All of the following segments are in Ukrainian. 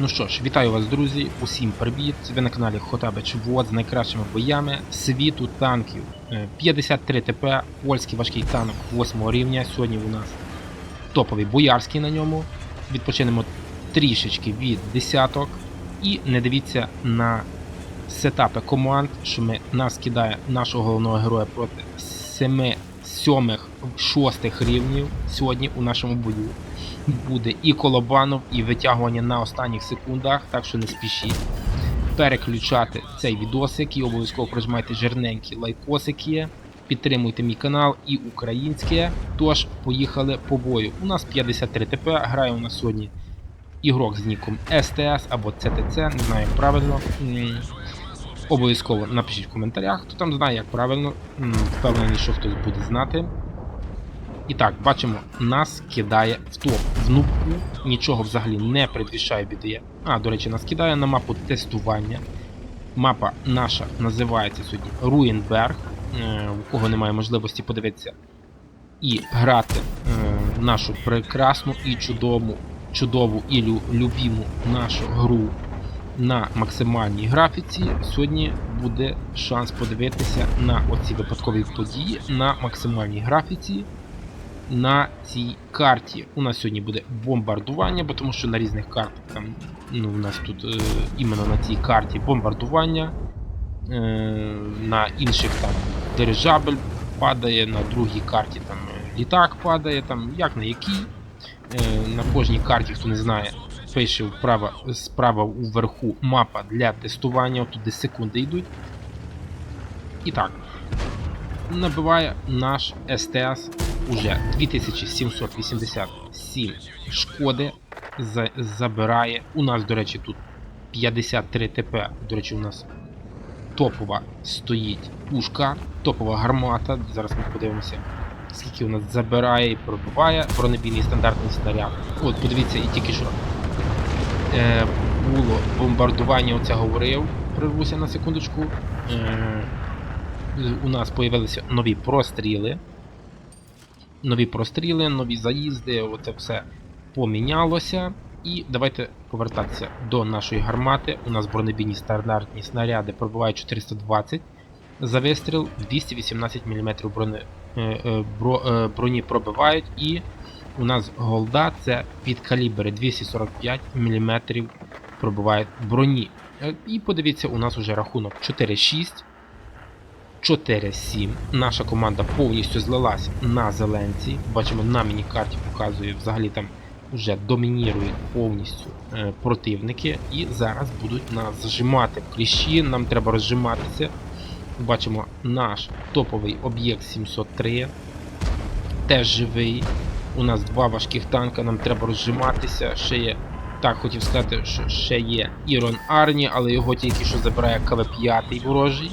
Ну що ж, вітаю вас, друзі. Усім привіт. Ви на каналі Хотабич Вот з найкращими боями світу танків. Е, 53 ТП, польський важкий танк 8 рівня. Сьогодні у нас топовий боярський на ньому. Відпочинемо трішечки від десяток. І не дивіться на сетапи команд, що ми нас кидає нашого головного героя проти 7, 7, 6 рівнів сьогодні у нашому бою буде і колобанов, і витягування на останніх секундах, так що не спішіть переключати цей відосик і обов'язково прожимайте жирненькі лайкосики, підтримуйте мій канал і українське. Тож, поїхали по бою. У нас 53 ТП, грає у нас сьогодні ігрок з ніком STS або CTC, не знаю як правильно. Обов'язково напишіть в коментарях, хто там знає, як правильно. Впевнений, що хтось буде знати. І так, бачимо, нас кидає в топ. В нубку нічого взагалі не предвішає біди. А, до речі, нас кидає на мапу тестування. Мапа наша називається сьогодні Руїнберг. Е, у кого немає можливості подивитися і грати е, нашу прекрасну і чудову, чудову і любіму нашу гру на максимальній графіці. Сьогодні буде шанс подивитися на оці випадкові події на максимальній графіці на цій карті. У нас сьогодні буде бомбардування, бо тому що на різних картах там, ну, у нас тут е, іменно на цій карті бомбардування. Е, на інших там дирижабель падає, на другій карті там літак падає, там як на якій. Е, на кожній карті, хто не знає, пише вправо, справа уверху мапа для тестування, туди секунди йдуть. І так, набиває наш СТС уже 2787 шкоди за, забирає. У нас, до речі, тут 53 ТП. До речі, у нас топова стоїть пушка, топова гармата. Зараз ми подивимося, скільки у нас забирає і пробиває бронебійний стандартний снаряд. От, подивіться, і тільки що було бомбардування, оце говорив. Прервуся на секундочку. Е, у нас появилися нові простріли. Нові простріли, нові заїзди, оце все помінялося. І давайте повертатися до нашої гармати. У нас бронебійні стандартні снаряди пробувають 420 за вистріл, 218 мм е, е, е, броні пробивають. І у нас голда це під калібри 245 мм пробивають броні. Е, І подивіться, у нас вже рахунок 4-6. 4-7. Наша команда повністю злилась на зеленці. Бачимо, на міні-карті показує, взагалі там вже домінірують повністю е, противники. І зараз будуть нас зжимати кліщі. Нам треба розжиматися. Бачимо наш топовий об'єкт 703. Теж живий. У нас два важких танка, нам треба розжиматися. Ще є. Так, хотів сказати, що ще є Ірон Арні, але його тільки що забирає КВ-5 ворожий.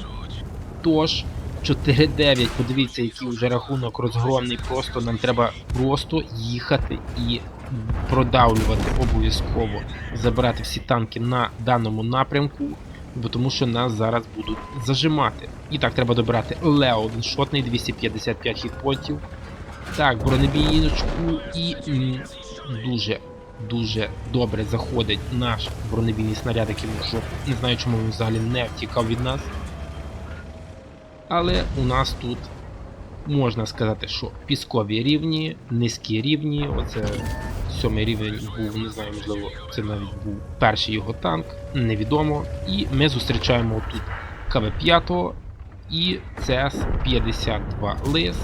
Тож, 4-9, подивіться, який вже рахунок розгромний. Просто нам треба просто їхати і продавлювати обов'язково, забирати всі танки на даному напрямку, бо тому що нас зараз будуть зажимати. І так, треба добирати Лео шотний, 255 хітпонтів. Так, бронебійничку і дуже. Дуже добре заходить наш бронебійний снаряд, який що не знаю, чому він взагалі не втікав від нас. Але у нас тут можна сказати, що піскові рівні, низькі рівні. Оце сьомий рівень був, не знаю, можливо, це навіть був перший його танк, невідомо. І ми зустрічаємо тут КВ-5 і ЦС-52 Лис.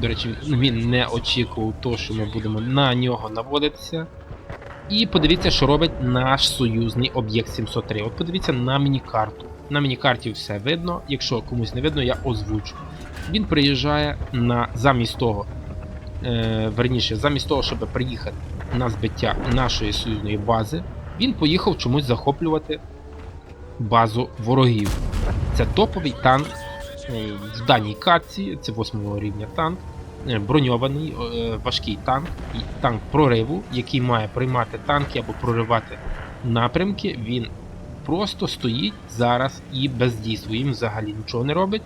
До речі, він не очікував того, що ми будемо на нього наводитися. І подивіться, що робить наш союзний об'єкт 703. От подивіться на міні-карту. На міні-карті все видно. Якщо комусь не видно, я озвучу. Він приїжджає на замість того, е, верніше, замість того, щоб приїхати на збиття нашої союзної бази, він поїхав чомусь захоплювати базу ворогів. Це топовий танк е, в даній катці, це 8 рівня танк. Е, Броньований е, важкий танк, танк прориву, який має приймати танки або проривати напрямки. Він просто стоїть зараз і бездійствує. Їм взагалі нічого не робить.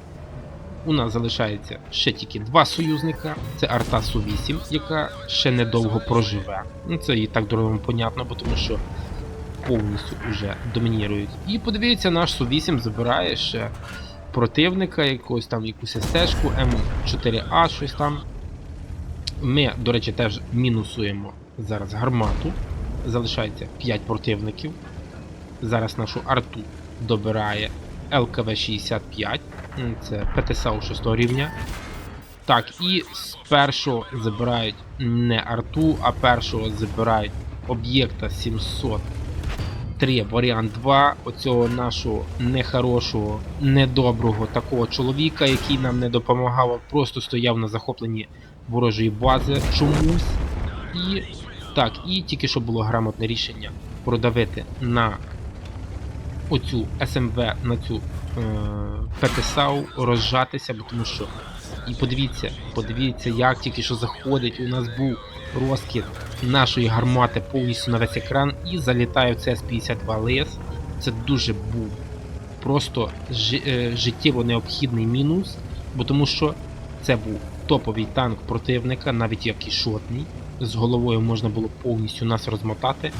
У нас залишається ще тільки два союзника. Це Арта Су-8, яка ще недовго проживе. Ну це і так дорого понятно, бо тому що повністю вже домінірують. І подивіться, наш Су-8 забирає ще противника, якогось там якусь стежку, М4А, щось там. Ми, до речі, теж мінусуємо зараз гармату. Залишається 5 противників. Зараз нашу арту добирає ЛКВ-65. Це ПТСАУ 6 рівня. Так, і з першого забирають не арту, а першого забирають об'єкта 703 варіант 2 оцього нашого нехорошого, недоброго такого чоловіка, який нам не допомагав, просто стояв на захопленні ворожої бази чомусь. І так, і тільки що було грамотне рішення продавити на оцю СМВ, на цю е, ПТСАУ, розжатися, бо тому що. І подивіться, подивіться, як тільки що заходить. У нас був розкид нашої гармати повністю на весь екран і залітає в ЦС-52 ЛС. Це дуже був просто е, життєво необхідний мінус, бо тому що це був топовий танк противника, навіть як і шотний. З головою можна було повністю нас розмотати.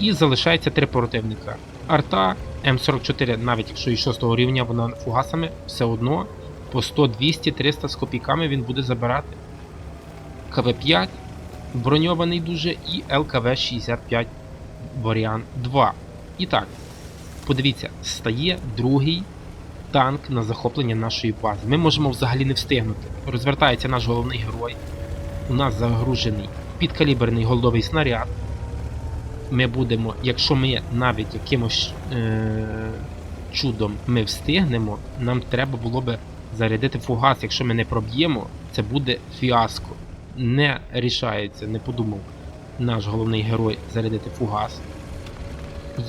І залишається три противника. Арта М44, навіть якщо і 6 рівня, вона фугасами, все одно по 100, 200, 300 з копійками він буде забирати. КВ-5 броньований дуже і ЛКВ-65 варіант 2. І так, подивіться, стає другий танк на захоплення нашої бази. Ми можемо взагалі не встигнути. Розвертається наш головний герой. У нас загружений підкаліберний голдовий снаряд. Ми будемо, якщо ми навіть якимось е- чудом ми встигнемо, нам треба було би зарядити фугас. Якщо ми не проб'ємо, це буде фіаско. Не рішається, не подумав наш головний герой зарядити фугас.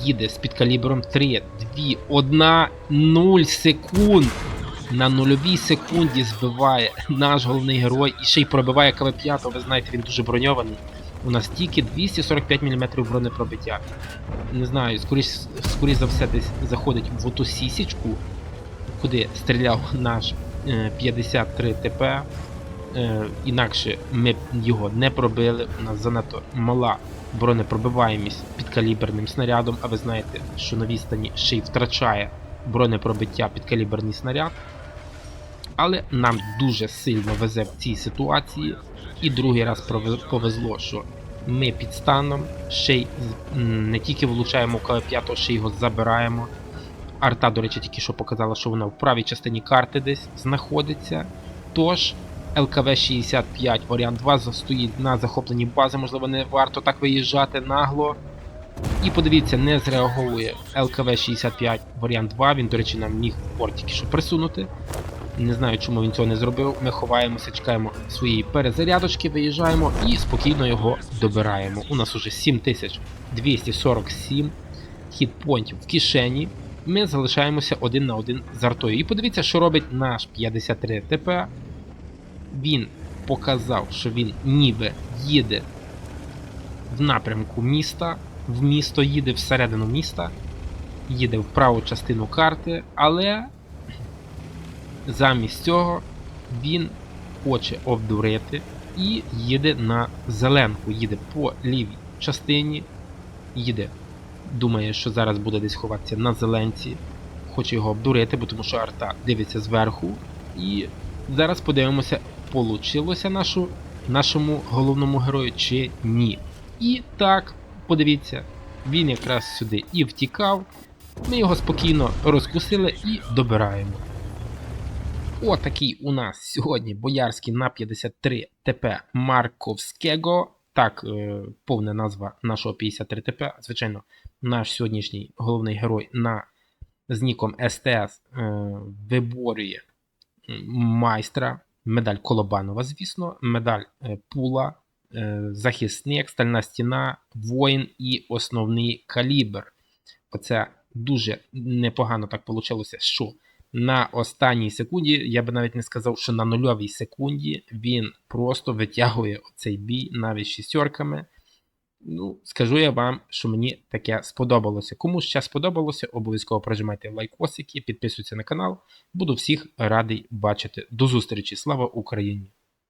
Їде з підкалібром 3, 2, 1, 0 секунд. На нульовій секунді збиває наш головний герой і ще й пробиває КВ-5, ви знаєте, він дуже броньований. У нас тільки 245 мм бронепробиття. Не знаю, скоріш, скоріш за все десь заходить в оту сісічку, куди стріляв наш е, 53 ТП. Е, інакше ми його не пробили. У нас занадто мала бронепробиваємість підкаліберним снарядом, а ви знаєте, що на відстані ще й втрачає бронепробиття підкаліберний снаряд. Але нам дуже сильно везе в цій ситуації. І другий раз повезло, що ми під станом ще й не тільки влучаємо КВ-5, ще його забираємо. Арта, до речі, тільки що показала, що вона в правій частині карти десь знаходиться. Тож ЛКВ-65 варіант 2 стоїть на захопленні бази, можливо, не варто так виїжджати нагло. І подивіться, не зреагує ЛКВ-65 варіант 2. Він, до речі, нам міг в порт тільки що присунути. Не знаю, чому він цього не зробив. Ми ховаємося, чекаємо своєї перезарядочки, виїжджаємо і спокійно його добираємо. У нас уже 7247 хітпонтів в кишені. Ми залишаємося один на один з артою. І подивіться, що робить наш 53 ТП. Він показав, що він ніби їде в напрямку міста, в місто їде всередину міста, їде в праву частину карти, але замість цього він хоче обдурити і їде на зеленку, їде по лівій частині, їде, думає, що зараз буде десь ховатися на зеленці, хоче його обдурити, бо тому що арта дивиться зверху. І зараз подивимося, получилося нашу, нашому головному герою чи ні. І так, подивіться, він якраз сюди і втікав. Ми його спокійно розкусили і добираємо. Отакий у нас сьогодні боярський на 53 ТП Марковського. Так, е, повна назва нашого 53 ТП. Звичайно, наш сьогоднішній головний герой на з ніком СТС е, виборює майстра, медаль Колобанова, звісно, медаль е, Пула, е, захисник, стальна стіна, воїн і основний калібр. Оце дуже непогано так вийшло, що на останній секунді, я би навіть не сказав, що на нульовій секунді він просто витягує цей бій навіть шістерками. Ну, скажу я вам, що мені таке сподобалося. Кому ще сподобалося, обов'язково прожимайте лайкосики, підписуйтесь на канал. Буду всіх радий бачити. До зустрічі! Слава Україні!